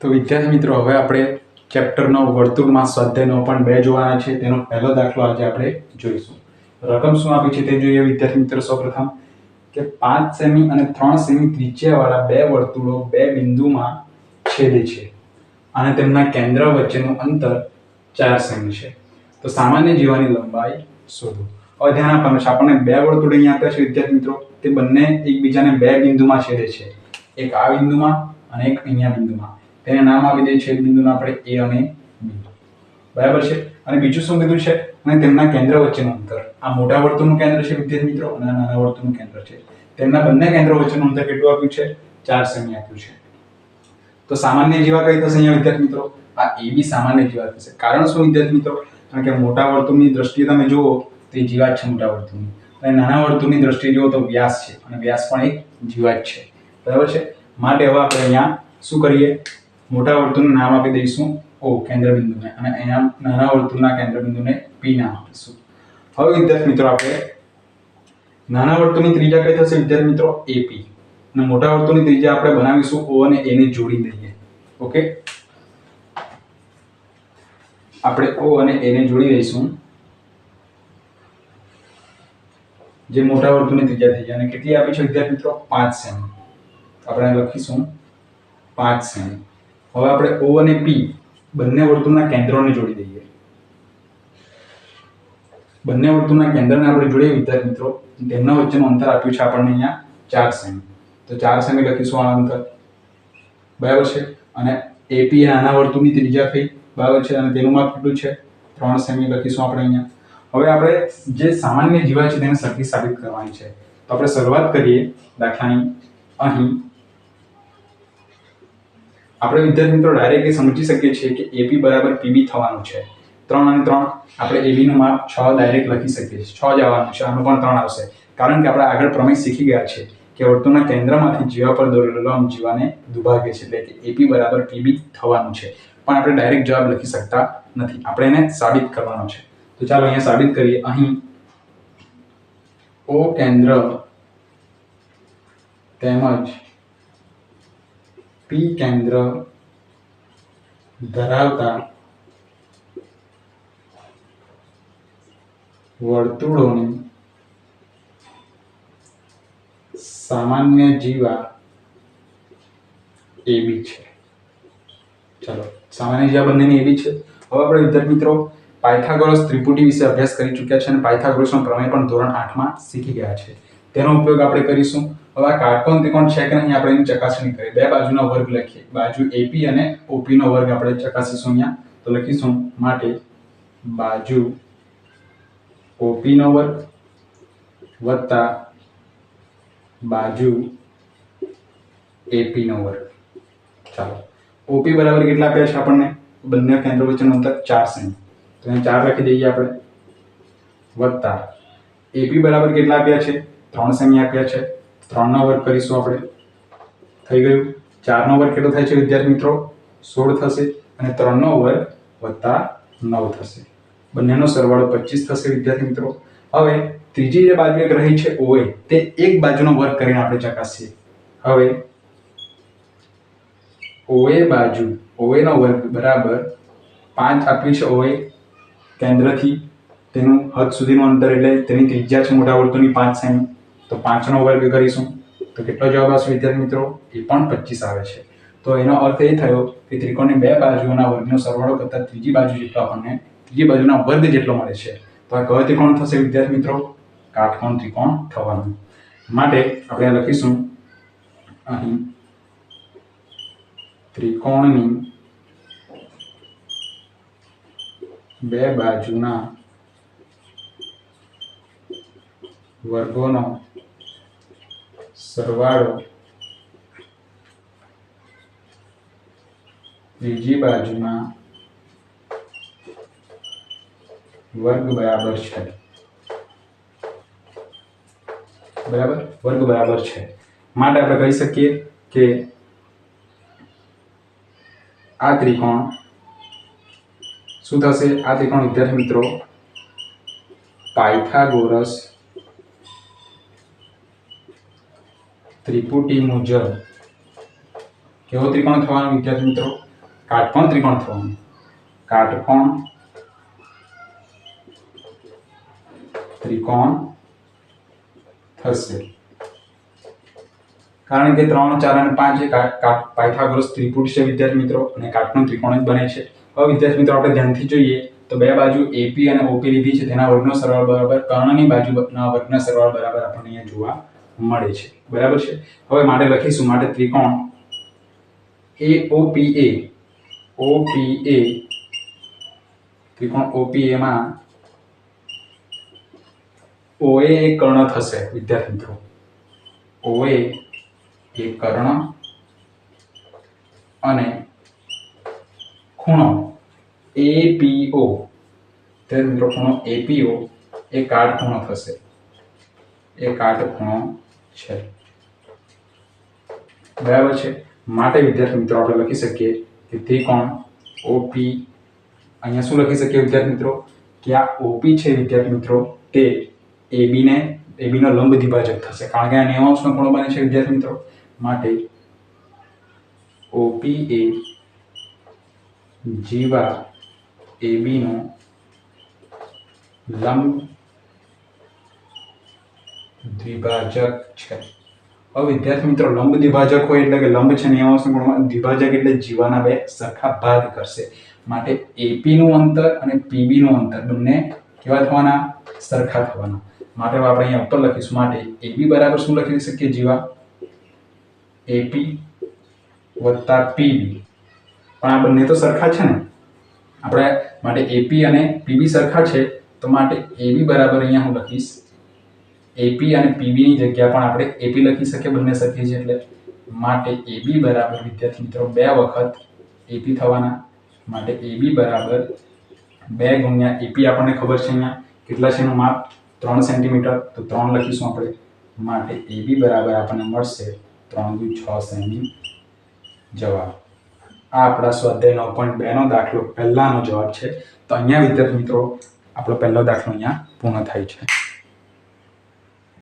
તો વિદ્યાર્થી મિત્રો, હવે આપણે ચેપ્ટરનો, વર્તુળમાં સ્વાધ્યાયનો પણ બે જોવાના છે. તેનો પહેલો દાખલો આજે આપણે જોઈશું. રકમ શું આપી છે તે જોઈએ વિદ્યાર્થી મિત્રો સૌપ્રથમ. કે પાંચ સેમી અને ત્રણ સેમી ત્રિજ્યાવાળા બે વર્તુળો બે બિંદુમાં છેદે છે અને તેમના કેન્દ્ર વચ્ચેનું અંતર ચાર સેમી છે. તો સામાન્ય જીવાની લંબાઈ શોધો. હવે ધ્યાન આપવાનું છે, આપણને બે વર્તુળ અહીંયા આપ્યા છે વિદ્યાર્થી મિત્રો. તે બંને એકબીજાને બે બિંદુમાં છેદે છે. એક આ બિંદુમાં અને એક અહીંયા બિંદુમાં. તેને નામ આપી દે છેદ બિંદુને આપણે એ અને બી. બરાબર છે? અને બીજું શું કીધું છે? અને તેમના કેન્દ્ર વચ્ચેનું અંતર. આ મોટા વર્તુળનું કેન્દ્ર છે, વિદ્યાર્થી મિત્રો, અને નાના વર્તુળનું કેન્દ્ર છે. તેમના બંને કેન્દ્ર વચ્ચેનું અંતર કેટલું આપ્યું છે? ચાર સેમી આપ્યું છે. તો સામાન્ય જીવા કઈ થશે અહીંયા, વિદ્યાર્થી મિત્રો? આ એ બી સામાન્ય જીવા થશે. કારણ શું, વિદ્યાર્થી મિત્રો? કારણ કે મોટા વર્તુળની દ્રષ્ટિએ તમે જુઓ, તો એ જીવાત છે મોટા વર્તુળની. અને નાના વર્તુળની દ્રષ્ટિએ જુઓ તો વ્યાસ છે. અને વ્યાસ પણ એક જીવાત છે. બરાબર છે? માટે હવે આપણે અહીંયા શું કરીએ? મોટા વર્તુળનું નામ આપી દઈશું. ઓ, કેન્દ્રબિંદુને. અને અહીંયા નાના વર્તુળના કેન્દ્રબિંદુને પી નામ આપીશું. હવે વિદ્યાર્થી મિત્રો આપણે નાના વર્તુળની ત્રિજ્યા કઈ થશે? વિદ્યાર્થી મિત્રો એપી અને મોટા વર્તુળની ત્રિજ્યા આપણે બનાવીશું ઓ અને એને જોડી દઈએ. ઓકે આપણે ઓ અને એને જોડી દઈશું. જે મોટા વર્તુળની ત્રિજ્યા થઈ જાય અને કેટલી આપી છે વિદ્યાર્થી મિત્રો? પાંચ સેમી. આપણે લખીશું પાંચ સેમી. હવે આપણે ઓ અને પી બંને વર્તુળના કેન્દ્રોને જોડી દઈએ. બંને વર્તુળના કેન્દ્રને આપણે જોડીએ વિદ્યાર્થી મિત્રો. તેમના વચ્ચેનું અંતર આપ્યું છે આપણને અહીંયા ચાર સેમી તો ચાર સેમી લખીશું આ અંતર. બરાબર છે? અને એપી નાના વર્તુળની ત્રિજ્યા થઈ. બરાબર છે? અને તેનું માપ કેટલું છે? ત્રણ સેમી લખીશું આપણે અહીંયા. હવે આપણે જે સામાન્ય જીવા છે તેને સરખી સાબિત કરવાની છે. તો આપણે શરૂઆત કરીએ દાખલાની. અહીં આપણે વિદ્યાર્થી મિત્રો ડાયરેક્ટલી સમજી શકીએ છીએ કે એપી બરાબર પીબી થવાનું છે. ત્રણ અને ત્રણ આપણે એબીનું માપ છ ડાયરેક્ટ લખી શકીએ છીએ. છ જ આવવાનું છે, આનું પણ ત્રણ આવશે. કારણ કે આપણે આગળ પ્રમેય શીખી ગયા છે કે વર્તુળના કેન્દ્રમાંથી જીવા પર દોરેલો લંબ જીવાને દુભાગે છે, એટલે કે એપી બરાબર પીબી થવાનું છે. પણ આપણે ડાયરેક્ટ જવાબ લખી શકતા નથી. આપણે એને સાબિત કરવાનો છે. તો ચાલો અહીંયા સાબિત કરીએ. અહીં ઓ કેન્દ્ર તેમજ પી કેન્દ્ર ધરાવતા વર્તુળોની સામાન્ય જીવા એબી છે. ચલો, સામાન્ય જીવા બંનેની એબી છે. હવે આપણે વિદ્યાર્થી મિત્રો પાયથાગોરસ ત્રિપુટી વિશે અભ્યાસ કરી ચૂક્યા છે અને પાયથાગોરસનો પ્રમેય પણ ધોરણ આઠમાં શીખી ગયા છે. તેનો ઉપયોગ આપણે કરીશું. હવે આ કાટકોણ ત્રિકોણ છે કે નહીં, આપણે એની ચકાસણી કરીએ બે બાજુનો વર્ગ લખીએ. બાજુ એપી અને ઓપી નો વર્ગ આપણે ચકાસીશું અહીંયા. તો લખીશું માટે બાજુ ઓપી નો વર્ગ વત્તા બાજુ એપી નો વર્ગ. ચાલો. ઓપી બરાબર કેટલા આપ્યા છે આપણને? બંને કેન્દ્ર વચ્ચેનું અંતર ચાર સેમી. તો અહીંયા ચાર લખી દઈએ આપણે. વત્તા એપી બરાબર કેટલા આપ્યા છે? ત્રણ સેમી આપ્યા છે. ત્રણનો વર્ગ કરીશું આપણે. થઈ ગયું. ચારનો વર્ગ કેટલો થાય છે વિદ્યાર્થી મિત્રો? સોળ થશે અને ત્રણનો વર્ગ વત્તા નવ થશે. બંનેનો સરવાળો પચીસ થશે વિદ્યાર્થી મિત્રો. હવે ત્રીજી જે બાજુ એક રહી છે ઓએ તે એક બાજુનો વર્ગ કરીને આપણે ચકાસીએ. હવે ઓએ બાજુ ઓએ નો વર્ગ બરાબર પાંચ આપ્યું છે ઓએ કેન્દ્રથી. તેનું હદ સુધીનું અંતર એટલે તેની ત્રિજ્યા છે મોટા વર્તુળની પાંચ સેમી. તો પાંચનો વર્ગ કરીશું. તો કેટલો જવાબ આવશે વિદ્યાર્થી મિત્રો? એ પણ પચીસ આવે છે. તો એનો અર્થ એ થયો કે ત્રિકોણની બે બાજુઓના વર્ગનો સરવાળો કરતાં ત્રીજી બાજુ જેટલો આપણને ત્રીજી બાજુના વર્ગ જેટલો મળે છે. તો આ કયો ત્રિકોણ થશે વિદ્યાર્થી મિત્રો? કાટકોણ ત્રિકોણ થવાનું. માટે આપણે લખીશું. અહીં ત્રિકોણની બે બાજુના વર્ગોનો સરવાળો ત્રીજી બાજુના વર્ગ બરાબર છે. બરાબર? વર્ગ બરાબર છે. માટે આપણે કહી શકીએ કે આ ત્રિકોણ શું થશે? આ ત્રિકોણ વિદ્યાર્થી મિત્રો પાયથાગોરસ ત્રિપુટી મુજબ કેવો ત્રિકોણ થવાનો, વિદ્યાર્થી મિત્રો? કાટકોણ ત્રિકોણ થવાનું? કાટકોણ ત્રિકોણ થશે. કારણ કે ત્રણ, ચાર અને પાંચ એ પાયથાગોરસ ત્રિપુટ છે, વિદ્યાર્થી મિત્રો, અને કાટકોણ ત્રિકોણ જ બને છે. હવે વિદ્યાર્થી મિત્રો, આપણે ધ્યાનથી જોઈએ, તો બે બાજુ એપી અને ઓપી લીધી છે, તેના વર્ગનો સરવાળો બરાબર કર્ણની બાજુના વર્ગના સરવાળો બરાબર આપણને અહીંયા જોવા મળે છે. બરાબર છે? હવે માટે લખીશું. માટે ત્રિકોણ એ ઓપીએ એ. ત્રિકોણ ઓપીએમાં ઓએ એ કર્ણ થશે, વિદ્યાર્થી મિત્રો. ઓએ એ કર્ણ અને ખૂણો એપીઓ તે મિત્રો, ખૂણો એપીઓ એ કાટખૂણો થશે. એ કાટખૂણો છે. બરાબર છે? માટે વિદ્યાર્થી મિત્રો આપણે લખી શકીએ કે ત્રિકોણ ઓપી અહીંયા શું લખી શકીએ વિદ્યાર્થી મિત્રો? કે આ ઓપી છે વિદ્યાર્થી મિત્રો, તે એબીને એબીનો લંબ દ્વિભાજક થશે. કારણ કે આ નેવાંશનો ખૂણો બને છે વિદ્યાર્થી મિત્રો. માટે ઓપી એ જીવા એબીનો લંબ દ્વિભાજક છે. હવે વિદ્યાર્થી મિત્રો, લંબ દ્વિભાજક હોય એટલે કે લંબ છે નેવાંશનો ગુણમાં દ્વિભાજક એટલે જીવાના બે સરખા ભાગ કરશે. માટે એપી નું અંતર અને પીબી નું અંતર બંને કેવા થવાના? સરખા થવાના. માટે આપણે અહીંયા ઉપર લખીશું. માટે એબી બરાબર શું લખી શકીએ જીવા? એપી વત્તા પીબી પણ આ બંને તો સરખા છે ને? આપણે માટે એપી અને પીબી સરખા છે, તો માટે એબી બરાબર અહીંયા હું લખીશ. એપી અને પીબી ની જગ્યા પણ આપણે એપી લખી શકીએ, બંને શકીએ છીએ. એટલે માટે એબી બરાબર, વિદ્યાર્થી મિત્રો, બે વખત એપી થવાના. માટે એબી બરાબર બે ગુણ્યા એપી આપણને ખબર છે અહીંયા. કેટલા છે એનું માપ? ત્રણ સેન્ટીમીટર. તો ત્રણ લખીશું આપણે. માટે એબી બરાબર આપણને મળશે ત્રણ દુ છ સેમી જવાબ. આ આપણા સ્વાધ્યાય નવ પોઈન્ટ બેનો દાખલો પહેલાનો જવાબ છે. તો અહીંયા વિદ્યાર્થી મિત્રો, આપણો પહેલો દાખલો અહીંયા પૂર્ણ થાય છે.